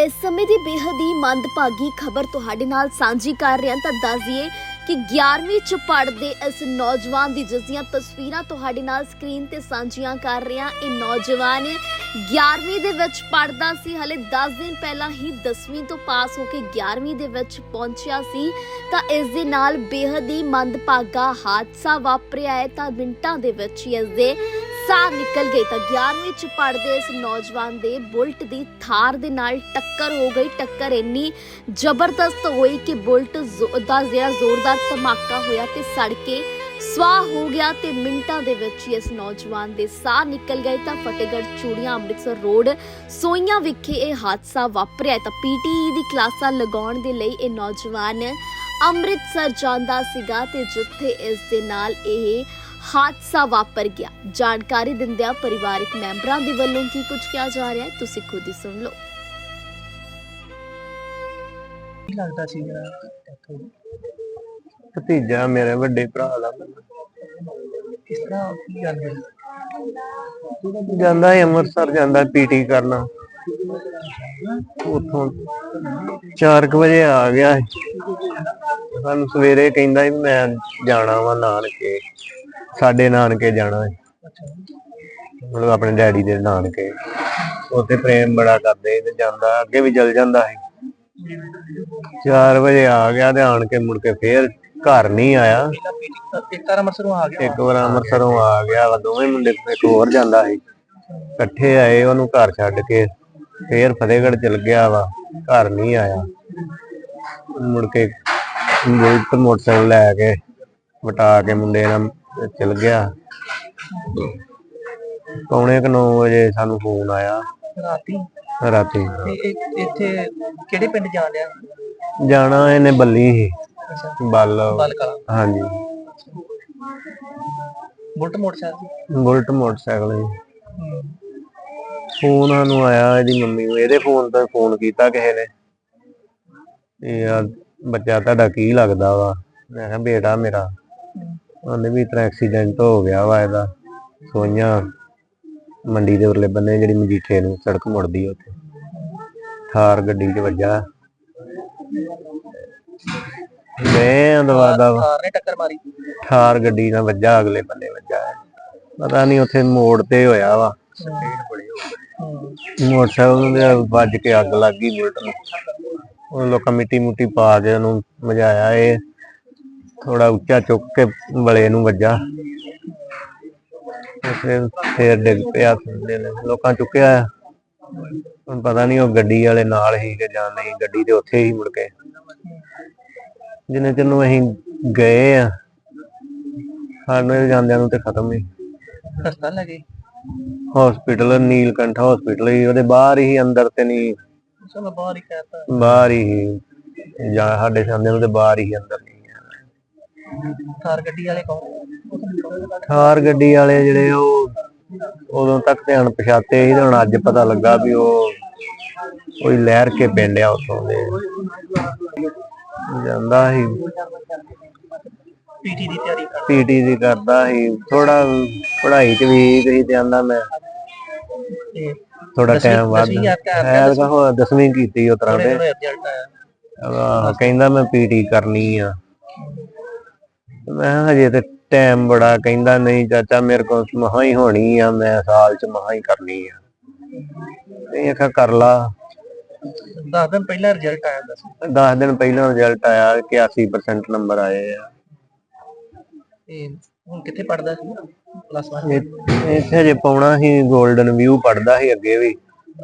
ਇਸ ਸਮੇਂ ਦੀ ਬੇਹੱਦ ਹੀ ਮੰਦਭਾਗੀ ਖਬਰ ਤੁਹਾਡੇ ਨਾਲ ਸਾਂਝੀ ਕਰ ਰਹੇ ਹਾਂ ਤਾਂ ਦੱਸ ਦਈਏ ਕਿ 11ਵੀਂ ਚ ਪੜ੍ਹਦੇ ਇਸ ਨੌਜਵਾਨ ਦੀ ਜਿਸ ਤਸਵੀਰਾਂ ਤੁਹਾਡੇ ਨਾਲ ਸਕਰੀਨ ਤੇ ਸਾਂਝੀਆਂ ਕਰ ਰਹੇ ਹਾਂ ਇਹ ਨੌਜਵਾਨ 11ਵੀਂ ਦੇ ਵਿੱਚ ਪੜ੍ਹਦਾ ਸੀ। ਹਲੇ 10 ਦਿਨ ਪਹਿਲਾਂ ਹੀ 10ਵੀਂ ਤੋਂ ਪਾਸ ਹੋ ਕੇ 11ਵੀਂ ਦੇ ਵਿੱਚ ਪਹੁੰਚਿਆ ਸੀ। ਤਾਂ ਇਸ ਦੇ ਨਾਲ ਬੇਹੱਦ ਹੀ ਮੰਦਭਾਗਾ ਹਾਦਸਾ ਵਾਪਰਿਆ ਹੈ ਤਾਂ ਮਿੰਟਾਂ ਦੇ ਵਿੱਚ ਹੀ ਇਸ ਦੇ ਸਾਹ ਨਿਕਲ ਗਈ ਤਾਂ 11ਵੀਂ ਚ ਪੜ੍ਹਦੇ ਇਸ ਨੌਜਵਾਨ ਦੇ ਬੁਲਟ ਦੀ ਥਾਰ ਦੇ ਨਾਲ ਟੱਕਰ ਹੋ ਗਈ। ਟੱਕਰ ਇੰਨੀ ਜ਼ਬਰਦਸਤ ਹੋਈ ਕਿ ਬੁਲਟ ਦਾ ਜਿਹੜਾ ਜ਼ੋਰਦਾਰ ਧਮਾਕਾ ਹੋਇਆ ਤੇ ਸੜ ਕੇ ਸਵਾਹ ਹੋ ਗਿਆ ਤੇ ਮਿੰਟਾਂ ਦੇ ਵਿੱਚ ਹੀ ਇਸ ਨੌਜਵਾਨ ਦੇ ਸਾਹ ਨਿਕਲ ਗਏ ਤਾਂ ਫਤਿਹਗੜ੍ਹ ਚੂੜੀਆਂ ਅੰਮ੍ਰਿਤਸਰ ਰੋਡ ਸੋਈਆਂ ਵਿਖੇ ਇਹ ਹਾਦਸਾ ਵਾਪਰਿਆ ਤਾਂ ਪੀਟੀਈ ਦੀ ਕਲਾਸਾਂ ਲਗਾਉਣ ਦੇ ਲਈ ਇਹ ਨੌਜਵਾਨ ਅੰਮ੍ਰਿਤਸਰ ਜਾਂਦਾ ਸੀਗਾ ਤੇ ਜਿੱਥੇ ਇਸ ਦੇ ਨਾਲ ਇਹ ਹਾਦਸਾ ਵਾਪਰ ਗਿਆ। ਜਾਣਕਾਰੀ ਦਿੰਦਿਆਂ ਪਰਿਵਾਰਕ ਮੈਂਬਰਾਂ ਦੇ ਵੱਲੋਂ ਕੀ ਕੁਝ ਕਿਹਾ ਜਾ ਰਿਹਾ ਹੈ, ਤੁਸੀਂ ਖੁਦ ਹੀ ਸੁਣ ਲਓ। ਕੀ ਲੱਗਦਾ ਸੀ ਜਿਹੜਾ ਇੱਥੋਂ ਭਤੀਜਾ ਮੇਰੇ ਵੱਡੇ ਭਰਾ ਦਾ ਕਿਸ ਤਰ੍ਹਾਂ ਕੀ ਗੱਲ ਹੋਈ ਜਾਂਦਾ ਹੈ ਅੰਮ੍ਰਿਤਸਰ, ਜਾਂਦਾ ਪੀਟੀ ਕਰਨਾ। ਉਥੋਂ 4 ਵਜੇ ਆ ਗਿਆ ਸੀ। ਸਾਨੂੰ ਸਵੇਰੇ ਕਹਿੰਦਾ ਸੀ ਵੀ ਮੈਂ ਜਾਣਾ ਵਾ ਨਾਨਕੇ। ਸਾਡੇ ਨਾਨਕੇ ਜਾਣਾ ਹੈ। ਮਤਲਬ ਆਪਣੇ ਡੈਡੀ ਦੇ ਨਾਨਕੇ। ਉੱਥੇ ਪ੍ਰੇਮ ਬੜਾ ਕਰਦੇ ਤੇ ਜਾਂਦਾ ਅੱਗੇ ਵੀ ਚਲ ਜਾਂਦਾ ਸੀ। 4 ਵਜੇ ਆ ਗਿਆ ਤੇ ਆਣ ਕੇ ਮੁੜ ਕੇ ਫੇਰ ਘਰ ਨਹੀਂ ਆਇਆ। ਇੱਕ ਆ ਗਿਆ। ਇੱਕ ਵਾਰ ਅੰਮ੍ਰਿਤਸਰੋਂ ਆ ਗਿਆ ਵਾ ਦੋਵੇਂ ਮੁੰਡੇ ਇੱਕ ਹੋਰ ਜਾਂਦਾ ਸੀ। ਇਕੱਠੇ ਆਏ ਉਹਨੂੰ ਘਰ ਛੱਡ ਕੇ ਫੇਰ ਫਤਿਹਗੜ੍ਹ ਚਲ ਗਿਆ ਵਾ ਘਰ ਨਹੀਂ ਆਇਆ। ਮੁੜ ਕੇ ਮੋਟਰਸਾਈਕਲ ਲੈ ਕੇ ਵਟਾ ਕੇ ਮੁੰਡੇ ਨਾਲ ਚਲ ਗਿਆ। ਪੌਣੇ 9 ਵਜੇ ਸਾਨੂੰ ਫੋਨ ਆਇਆ। ਰਾਤੀ? ਰਾਤੀ। ਤੇ ਇੱਥੇ ਕਿਹੜੇ ਪਿੰਡ ਜਾਣ ਡਿਆ? ਜਾਣਾ ਇਹਨੇ ਬੱਲੀ ਸੀ। ਅੱਛਾ। ਬੱਲ। ਬਾਲ ਕਲਾ। ਹਾਂਜੀ। ਬੁਲਟ ਮੋਟਰਸਾਈਕਲ ਸੀ? ਬੁਲਟ ਮੋਟਰਸਾਈਕਲ ਸੀ। ਹੂੰ। ਫੋਨ ਸਾਨੂੰ ਆਇਆ ਇਹਦੀ ਮੰਮੀ ਨੂੰ। ਇਹਦੇ ਫੋਨ ਤੋਂ ਫੋਨ ਕੀਤਾ ਕਿਸੇ ਨੇ। ਇਹ ਬੱਚਾ ਤੁਹਾਡਾ ਕੀ ਲੱਗਦਾ ਵਾ? ਮੈਂ ਕਿਹਾ ਬੇਟਾ ਮੇਰਾ। ਉਹਨੇ ਵੀ ਇਤਨਾ ਐਕਸੀਡੈਂਟ ਹੋ ਗਿਆ ਵਾ ਇਹਦਾ। ਸੋਈਆਂ ਮੰਡੀ ਦੇ ਉਰਲੇ ਬੰਨੇ ਜਿਹੜੀ ਮਜੀਠੇ ਨੂੰ ਸੜਕ ਮੁੜਦੀ ਆ ਉੱਥੇ। ਥਾਰ ਗੱਡੀ 'ਚ ਵੱਜਾ। ਮੈਂ ਦਵਾ ਦਾ ਕਾਰ ਨੇ ਟੱਕਰ ਮਾਰੀ। ਥਾਰ ਗੱਡੀ ਨਾਲ ਵੱਜਾ ਅਗਲੇ ਬੰਨੇ ਵੱਜਾ। ਪਤਾ ਨਹੀਂ ਉੱਥੇ ਮੋੜ ਤੇ ਹੋਇਆ ਵਾ। ਮੋਟਰਸਾਈਕਲ ਨੂੰ ਤੇ ਵੱਜ ਕੇ ਅੱਗ ਲੱਗ ਗਈ ਬੁਲਟ ਨੂੰ। ਉਹ ਲੋਕਾਂ ਮਿੱਟੀ ਮੁੱਟੀ ਪਾ ਕੇ ਉਹਨੂੰ ਮਜਾਇਆ ਇਹ। ਥੋੜਾ ਉੱਚਾ ਚੁੱਕ ਕੇ ਵਲੇ ਨੂੰ ਵੱਜਾ। ਫਿਰ ਫੇਰ ਡਿੱਗ ਪਿਆ ਥੱਲੇ ਨੂੰ। ਲੋਕਾਂ ਚੁੱਕਿਆ ਹੁਣ ਪਤਾ ਨਹੀਂ ਉਹ ਗੱਡੀ ਵਾਲੇ ਨਾਲ ਹੀ ਕਿ ਜਾਂ ਨਹੀਂ ਗੱਡੀ ਤੇ ਉੱਥੇ ਹੀ ਮੁੜ ਕੇ। ਜਿੰਨੇ ਚਿਰ ਅਸੀਂ ਗਏ ਆ ਸਾਨੂੰ ਜਾਂਦਿਆਂ ਨੂੰ ਤੇ ਖਤਮ ਹੀ। ਹਸਪਤਾਲ ਲੱਗੇ ਹਸਪੀਟਲ ਨੀਲਕੰਠ ਹਸਪੀਟਲ ਹੀ। ਉਹਦੇ ਬਾਹਰ ਹੀ ਅੰਦਰ ਤੇ ਨਹੀਂ। ਚਲੋ ਬਾਹਰ ਹੀ ਕਹਿਤਾ। ਬਾਹਰ ਹੀ। ਜਾਂ ਸਾਡੇ ਸਾਹਮਣੇ ਉਹਦੇ ਬਾਹਰ ਹੀ ਅੰਦਰ ਨਹੀਂ ਕਾਰ ਗੱਡੀ ਵਾਲੇ ਕੌਣ ਥਾਰ ਗੱਡੀ ਵਾਲੇ ਜਿਹੜੇ ਉਹ ਉਦੋਂ ਤੱਕ ਤੇ ਅਣਪਛਾਤੇ ਸੀ ਤੇ ਹੁਣ ਅੱਜ ਪਤਾ ਲੱਗਾ ਵੀ ਉਹ ਕੋਈ ਲਹਿਰ ਕੇ ਪਿੰਡ ਆ ਉੱਥੋਂ ਦੇ। ਜਾਂਦਾ ਸੀ। ਪੀਟੀ ਦੀ ਤਿਆਰੀ ਕਰ ਪੀਟੀ ਦੀ ਕਰਦਾ ਸੀ। ਥੋੜਾ ਪੜ੍ਹਾਈ ਚ ਵੀ ਗਈ ਤੇ ਆਂਦਾ ਮੈਂ। ਥੋੜਾ ਟਾਈਮ ਵੱਧ ਦਸਵੀਂ ਯਾਦ ਕਰ- ਐ ਤਾਂ ਹੋ ਦਸਵੀਂ ਕੀਤੀ ਉਹ ਤਰ੍ਹਾਂ ਦੇ ਕਹਿੰਦਾ ਮੈਂ ਪੀਟੀ ਕਰਨੀ ਆ। ਮੈਂ ਹਜੇ ਤੇ ਟਾਈਮ ਬੜਾ ਕਹਿੰਦਾ ਨਹੀਂ ਚਾਚਾ ਮੇਰੇ ਕੋਲ ਮਹਾ ਹੀ ਹੋਣੀ ਆ ਮੈਂ ਸਾਲ ਚ ਮਹਾ ਹੀ ਕਰਨੀ ਆ। ਨਹੀਂ ਆਖਿਆ ਕਰ ਲਾ। 10 ਦਿਨ ਪਹਿਲਾਂ ਰਿਜ਼ਲਟ ਆਇਆ ਦੱਸ। 10 ਦਿਨ ਪਹਿਲਾਂ ਰਿਜ਼ਲਟ ਆਇਆ 81% ਨੰਬਰ ਆਏ ਆ। ਤੇ ਹੁਣ ਕਿੱਥੇ ਪੜਦਾ ਸੀ? ਪਲੱਸ 1 ਇਹ- ਇੱਥੇ ਹਜੇ ਪਾਉਣਾ ਸੀ 골ਡਨ ਵਿਊ ਪੜਦਾ ਸੀ ਅੱਗੇ ਵੀ।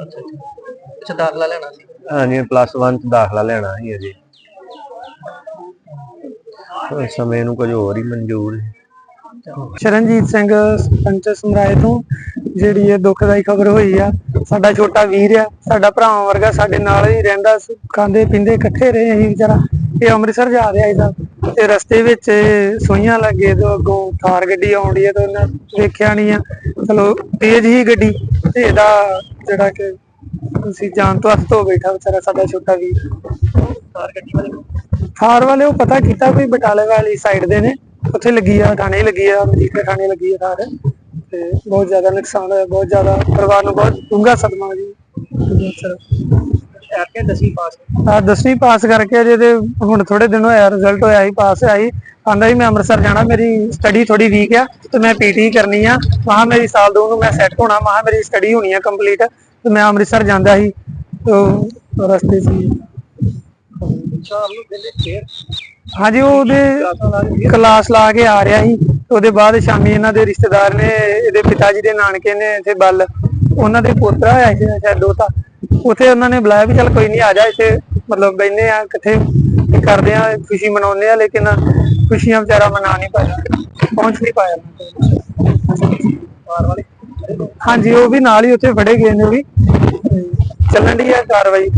ਅੱਛਾ ਅੱਛਾ। ਦਾਖਲਾ ਲੈਣਾ ਸੀ। ਹਾਂਜੀ ਪਲੱਸ 1 ਚ ਦਾਖਲਾ ਲੈਣਾ ਸੀ ਅਜੇ ਸਮੇਂ ਨੂੰ ਕੁਝ ਹੋਰ ਹੀ ਮਨਜ਼ੂਰ ਸੀ ਸ਼ਰਨਜੀਤ ਸਿੰਘ ਸਰਪੰਚ ਸਮਰਾਏ ਤੋਂ ਜਿਹੜੀ ਇਹ ਦੁਖਦਾਈ ਖਬਰ ਹੋਈ ਆ ਸਾਡਾ ਛੋਟਾ ਵੀਰ ਆ ਸਾਡਾ ਭਰਾਵਾਂ ਵਰਗਾ ਸਾਡੇ ਨਾਲ ਹੀ ਰਹਿੰਦਾ ਸੀ, ਖਾਂਦੇ ਪੀਂਦੇ ਇਕੱਠੇ ਰਹੇ ਅਸੀਂ ਵਿਚਾਰਾ। ਇਹ ਅੰਮ੍ਰਿਤਸਰ ਜਾ ਰਿਹਾ ਇਹਦਾ। ਤੇ ਰਸਤੇ ਵਿੱਚ ਸੋਈਆਂ ਲੱਗੇ ਤੋਂ ਅੱਗੋਂ ਥਾਰ ਗੱਡੀ ਆਉਂਦੀ ਹੈ ਤੇ ਉਹਨਾਂ ਵੇਖਿਆ ਨਹੀਂ ਆ। ਚਲੋ ਤੇਜ਼ ਹੀ ਗੱਡੀ ਤੇ ਇਹਦਾ ਜਿਹੜਾ ਕਿ ਤੁਸੀਂ ਜਾਨ ਤੋਂ ਹੱਥ ਧੋ ਬੈਠਾ ਵਿਚਾਰਾ ਸਾਡਾ ਛੋਟਾ ਵੀਰ। ਕਾਰ ਗੱਡੀ ਵਾਲੇ ਥਾਰ ਵਾਲੇ ਉਹ ਪਤਾ ਕੀਤਾ ਕੋਈ ਬਟਾਲੇ ਵਾਲੀ ਸਾਈਡ ਦੇ ਨੇ। ਉੱਥੇ ਲੱਗੀ ਆ ਥਾਣੇ ਲੱਗੀ ਆ ਮਜੀਠੇ ਥਾਣੇ ਲੱਗੀ ਆ ਥਾਰ ਤੇ ਬਹੁਤ ਜ਼ਿਆਦਾ ਨੁਕਸਾਨ ਹੋਇਆ, ਬਹੁਤ ਜ਼ਿਆਦਾ ਪਰਿਵਾਰ ਨੂੰ ਬਹੁਤ ਡੂੰਘਾ ਸਦਮਾ ਜੀ। ਬਹੁਤ ਸਾਰਾ। 10ਵੀਂ ਪਾਸ ਆ 10ਵੀਂ ਪਾਸ ਕਰਕੇ ਅਜੇ ਤੇ ਹੁਣ ਥੋੜੇ ਦਿਨ ਹੋਇਆ ਰਿਜ਼ਲਟ ਹੋਇਆ ਸੀ, ਪਾਸ ਹੋਇਆ ਆਂਦਾ ਸੀ, ਮੈਂ ਅੰਮ੍ਰਿਤਸਰ ਜਾਣਾ, ਮੇਰੀ ਸਟੱਡੀ ਥੋੜੀ ਵੀਕ ਆ, ਤੇ ਮੈਂ ਪੀਟੀ ਕਰਨੀ ਆ। ਮਹਾ ਮੇਰੀ ਸਾਲ ਦੋ ਨੂੰ ਮੈਂ ਸੈੱਟ ਹੋਣਾ ਮਹਾ ਮੇਰੀ ਸਟੱਡੀ ਹੋਣੀ ਆ ਕੰਪਲੀਟ ਤੇ ਮੈਂ ਅੰਮ੍ਰਿਤਸਰ ਜਾਂਦਾ ਸੀ ਤੇ ਰਸਤੇ ਸੀ। ਸ਼ਾਮ ਨੂੰ ਵੇਲੇ ਫੇਰ? ਹਾਂਜੀ ਉਹ ਉਹਦੇ ਕਲਾਸ ਲਾ ਕੇ ਆ ਰਿਹਾ ਸੀ। ਉਹਦੇ ਬਾਅਦ ਸ਼ਾਮੀ ਇਹਨਾਂ ਦੇ ਰਿਸ਼ਤੇਦਾਰ ਨੇ ਇਹਦੇ ਪਿਤਾ ਜੀ ਦੇ ਨਾਨਕੇ ਨੇ ਇੱਥੇ ਬੱਲ ਉਹਨਾਂ ਦੇ ਪੋਤਰਾ ਹੋਇਆ ਸੀ ਸ਼ਾਇਦ ਦੋਤਾ ਉੱਥੇ ਉਹਨਾਂ ਨੇ ਬੁਲਾਇਆ ਵੀ ਚੱਲ ਕੋਈ ਨਹੀਂ ਆ ਜਾ ਇੱਥੇ। ਮਤਲਬ ਬੈਨੇ ਆ ਇਕੱਠੇ ਕਰਦੇ ਆ ਖੁਸ਼ੀ ਮਨਾਉਂਦੇ ਆ ਲੇਕਿਨ ਖੁਸ਼ੀਆਂ ਵਿਚਾਰਾ ਮਨਾ ਨਹੀਂ ਪਾਇਆ। ਪਹੁੰਚ ਨਹੀਂ ਪਾਇਆ। ਹਾਂਜੀ ਉਹ ਵੀ ਨਾਲ ਹੀ ਉੱਥੇ ਫੜੇ ਗਏ ਨੇ ਵੀ। ਚੱਲਣ ਦੀ ਆ ਕਾਰਵਾਈ?